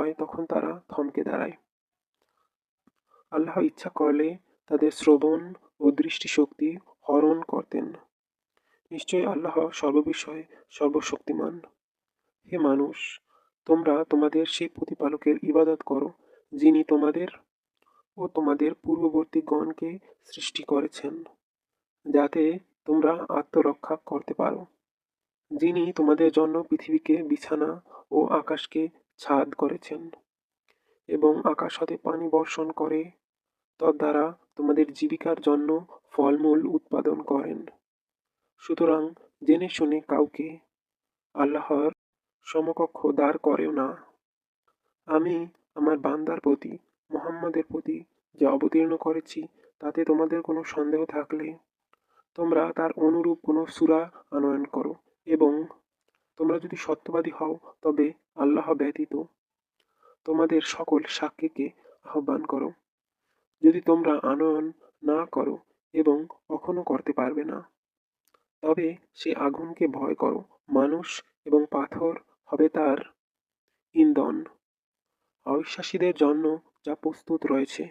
হয়, তখন তারা থমকে দাঁড়ায়। আল্লাহ ইচ্ছা করলে তাদের শ্রবণ ও দৃষ্টিশক্তি হরণ করতেন। নিশ্চয়ই আল্লাহ সর্ববিষয়ে সর্বশক্তিমান। হে মানুষ, তোমরা তোমাদের সেই প্রতিপালকের ইবাদত করো, যিনি তোমাদের ও তোমাদের পূর্ববর্তী গণকে সৃষ্টি করেছেন, যাতে তোমরা আত্মরক্ষা করতে পারো। যিনি তোমাদের জন্য পৃথিবীকে বিছানা ও আকাশকে ছাদ করেছেন এবং আকাশ হতে পানি বর্ষণ করে। তদ্বারা তোমাদের জীবিকার জন্য ফলমূল উৎপাদন করেন। সুতরাং জেনে শুনে কাউকে আল্লাহর সমকক্ষ দাঁড় করেও না। আমি আমার বান্দার প্রতি, মোহাম্মদের প্রতি যে অবতীর্ণ করেছি, তাতে তোমাদের কোনো সন্দেহ থাকলে তোমরা তার অনুরূপ কোনো সুরা আনয়ন করো এবং তোমরা যদি সত্যবাদী হও, তবে আল্লাহ ব্যতীত তোমাদের সকল সাক্ষীকে আহ্বান করো। যদি তোমরা আনয়ন না করো এবং কখনো করতে পারবে না, তবে সে আগুনকে ভয় করো। মানুষ এবং পাথর হবে তার ইন্ধন। অবিশ্বাসীদের জন্য যা প্রস্তুত রয়েছে,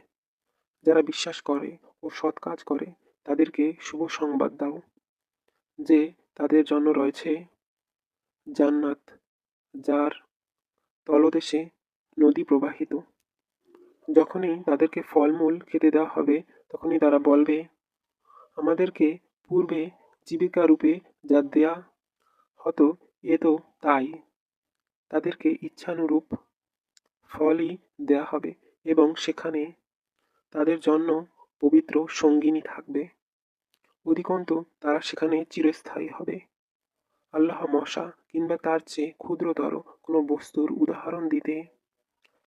যারা বিশ্বাস করে ও সৎ কাজ করে, তাদেরকে শুভ সংবাদ দাও, যে তাদের জন্য রয়েছে জান্নাত, যার তলদেশে নদী প্রবাহিত। যখনই তাদেরকে ফলমূল খেতে দেওয়া হবে, তখনই তারা বলবে, আমাদেরকে পূর্বে জীবিকা রূপে যা দেয়া হতো, এ তো তাই। তাদেরকে ইচ্ছানুরূপ ফলই দেয়া হবে এবং সেখানে তাদের জন্য পবিত্র সঙ্গিনী থাকবে। অধিকন্তু তারা সেখানে চিরস্থায়ী হবে। আল্লাহ মশা কিংবা তার চেয়ে ক্ষুদ্রতর কোনো বস্তুর উদাহরণ দিতে